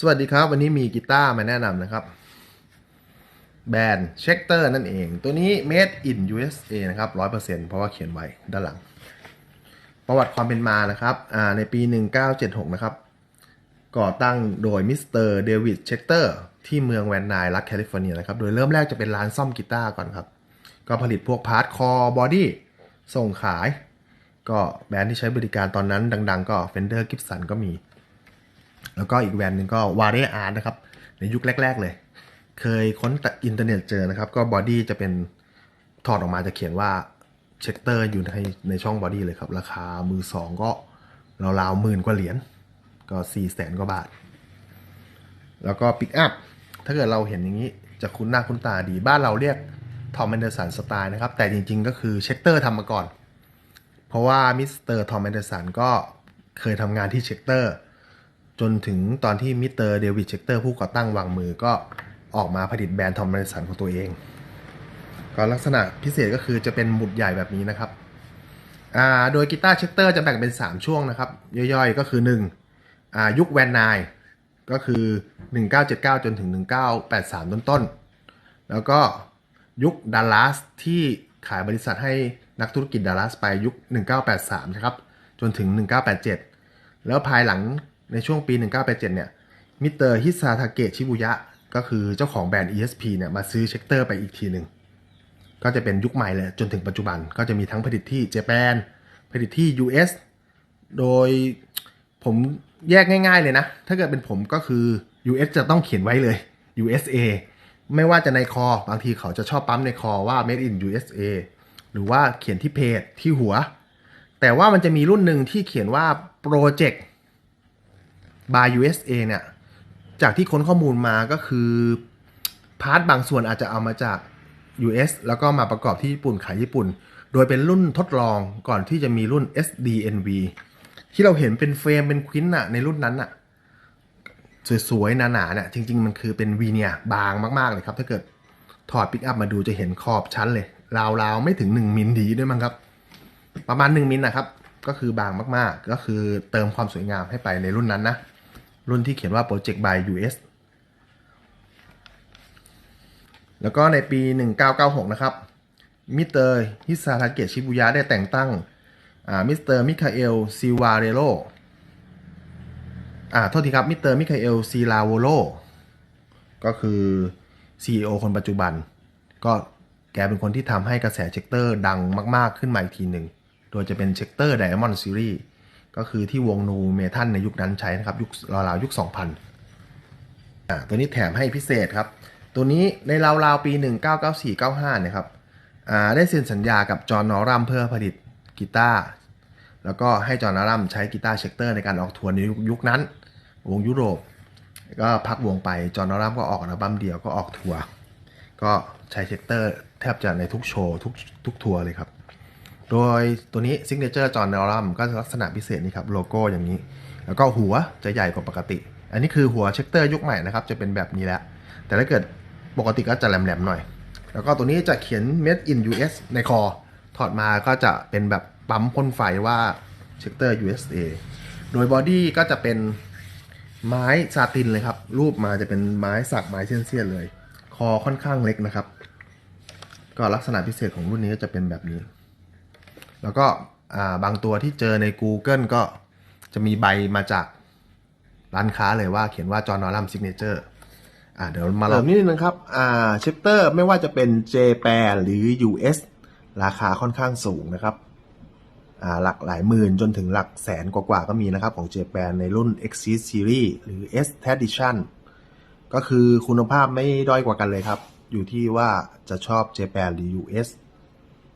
สวัสดีครับ วันนี้มีกีตาร์มาแนะนำนะครับ แบรนด์เช็คเตอร์นั่นเอง ตัวนี้ made in USA นะครับ 100%เพราะว่าเขียนไว้ด้านหลัง ประวัติความเป็นมานะครับอ่าในปี 1976 นะครับ ก่อตั้งโดยมิสเตอร์เดวิดเช็คเตอร์ที่เมืองแวนนน์รัฐแคลิฟอร์เนียนะครับ โดยเริ่มแรกจะเป็นร้านซ่อมกีตาร์ก่อนครับ ก็ผลิตพวกพาร์ทคอบอดี้ส่งขาย ก็แบรนด์ที่ใช้บริการตอนนั้นดัง ๆ ก็ Fender Gibson ก็มี แล้วก็อีกแบรนด์หนึ่งก็วา r รอาร์นะครับ ในยุคแรก ๆ เลย เคยค้นอินเทอร์เน็ตเจอนะครับ ก็บอดี้จะเป็นถอดออกมาจะเขียนว่าเช็คเตอร์อยู่ในในช่องบอดี้เลยครับ ราคามือสองก็ราวๆหมื่นกว่าเหรียญก็สี่แสนกว่าบาท แล้วก็ปิกอัพถ้าเกิดเราเห็นอย่างนี้จะคุ้นหน้าคุ้นตาดีบ้านเราเรียกทอมแอนเดอร์สันสไตล์นะครับ แต่จริง ๆ ก็คือเช็คเตอร์ทำมาก่อน เพราะว่ามิสเตอร์ทอมแอนเดอร์สันก็เคยทำงานที่เช็คเตอร์ จนถึงตอนที่มิสเตอร์เดวิดเชคเตอร์ผู้ก่อตั้งวางมือก็ออกมาผลิตแบรนด์ทอมแอนเดอร์สันของตัวเอง ก็ลักษณะพิเศษก็คือจะเป็นหมุดใหญ่แบบนี้นะครับอ่าโดยกีตาร์เชคเตอร์จะแบ่งเป็น 3 ช่วงนะครับ ย่อยๆก็คือ1อ่ายุคแวนไนก็คือ 1979 จนถึง 1983 ต้นต้นๆแล้วก็ยุคดัลลัสที่ขายบริษัทให้นักธุรกิจดัลลัสไปยุค 1983 นะครับ จนถึง 1987 แล้วภายหลัง ในช่วงปี 1987 เนี่ย มิสเตอร์ฮิซาทาเกะชิบุยะ ก็คือเจ้าของแบรนด์ ESP เนี่ย มาซื้อเช็คเตอร์ไปอีกทีหนึ่ง ก็จะเป็นยุคใหม่เลย จนถึงปัจจุบัน ก็จะมีทั้งผลิตที่เจแปน ผลิตที่ US โดยผมแยกง่ายๆเลยนะ ถ้าเกิดเป็นผมก็คือ US จะต้องเขียนไว้เลย USA ไม่ว่าจะในคอ บางทีเขาจะชอบปั๊มในคอว่า made in USA หรือว่าเขียนที่เพจที่หัว แต่ว่ามันจะมีรุ่นหนึ่งที่เขียนว่า Project by USA เนี่ย จากที่ค้นข้อมูลมาก็คือ พาร์ทบางส่วนอาจจะเอามาจาก US แล้วก็มาประกอบที่ญี่ปุ่นขายญี่ปุ่น โดยเป็นรุ่นทดลองก่อนที่จะมีรุ่น SDNV ที่เราเห็นเป็นเฟรมเป็นควินอะในรุ่นนั้นอะสวยๆ หนาๆเนี่ยจริง ๆ มันคือเป็นวีเนียบางมากๆเลยครับ ถ้าเกิดถอดปิกอัพมาดูจะเห็นขอบชั้นเลย ราวๆ ไม่ถึง 1 มิลดีด้วยมั้งครับ ประมาณ 1 มิลนะครับ ก็คือบางมากๆ ก็คือเติมความสวยงามให้ไปในรุ่นนั้นนะ รุ่นที่เขียนว่า Project by US แล้วก็ในปี 1996 นะครับ มิสเตอร์ฮิซาทาเกะชิบุยะได้แต่งตั้งมิสเตอร์มิคาเอลซิวาเรโรอ่า โทษทีครับ มิสเตอร์มิคาเอลซีลาโวโลก็คือ CEO คนปัจจุบัน ก็แกเป็นคนที่ทำให้กระแสเช็คเตอร์ดังมาก ๆ ขึ้นมาอีกทีหนึ่ง โดยจะเป็นเช็คเตอร์ไดมอนด์ซีรีส์ ก็คือที่วงนูเมทัลในยุคนั้นใช้นะครับ ยุคราวๆยุค 2000อ่าตัวนี้แถมให้พิเศษครับ ตัวนี้ในราวๆปี 1994-95เนี่ยครับอ่าได้เซ็นสัญญากับจอห์นนอรัมเพื่อผลิตกีตาร์แล้วก็ให้จอห์นนอรัมใช้กีตาร์เช็คเตอร์ในการออกทัวร์ในยุคนั้น วงยุโรป ก็พักวงไปจอห์นนอรัมก็ออกอัลบั้มเดียวก็ออกทัวร์ก็ใช้เช็คเตอร์แทบจะในทุกโชว์ทุกทุกทัวร์เลยครับ โดยตัวนี้ซิกเนเจอร์จอห์นอรัมก็ลักษณะพิเศษนี่ครับโลโก้อย่างนี้ แล้วก็หัวจะใหญ่กว่าปกติ อันนี้คือหัวเช็คเตอร์ยุคใหม่นะครับ จะเป็นแบบนี้แล้ว แต่ถ้าเกิดปกติก็จะแหลมๆหน่อย แล้วก็ตัวนี้จะเขียน made in US ในคอ ถอดมาก็จะเป็นแบบปั๊มพ่นไฟว่าเช็คเตอร์ USA โดยบอดี้ก็จะเป็นไม้ซาตินเลยครับ รูปมาจะเป็นไม้สักไม้เสี้ยนๆเลย คอค่อนข้างเล็กนะครับ ก็ลักษณะพิเศษของรุ่นนี้ก็จะเป็นแบบนี้ แล้วก็บางตัวที่เจอใน Google ก็จะมีใบมาจากร้านค้าเลยว่าเขียนว่าจอห์นนอรัมซิกเนเจอร์อ่าเดี๋ยวมาลองนิดนึงครับอ่าเชปเตอร์ไม่ว่าจะเป็น j p a หรือ US ราคาค่อนข้างสูงนะครับอ่าหลักหลายหมื่นจนถึงหลักแสนกว่าๆก็มีนะครับ ของ j p a ในรุ่น Exit Series หรือ S Tradition ก็คือคุณภาพไม่ด้อยกว่ากันเลยครับ อยู่ที่ว่าจะชอบ j p a หรือ US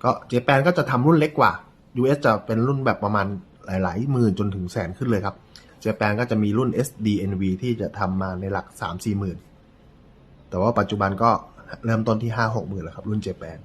ก็เจแปนก็จะทำรุ่นเล็กกว่า US จะเป็นรุ่นแบบประมาณหลาย ๆ หมื่นจนถึงแสนขึ้นเลยครับเจแปนก็จะมีรุ่น SDNV ที่จะทำมาในหลัก 3-4 หมื่น แต่ว่าปัจจุบันก็เริ่มต้นที่ 5-6 หมื่นแล้วครับ รุ่นเจแปน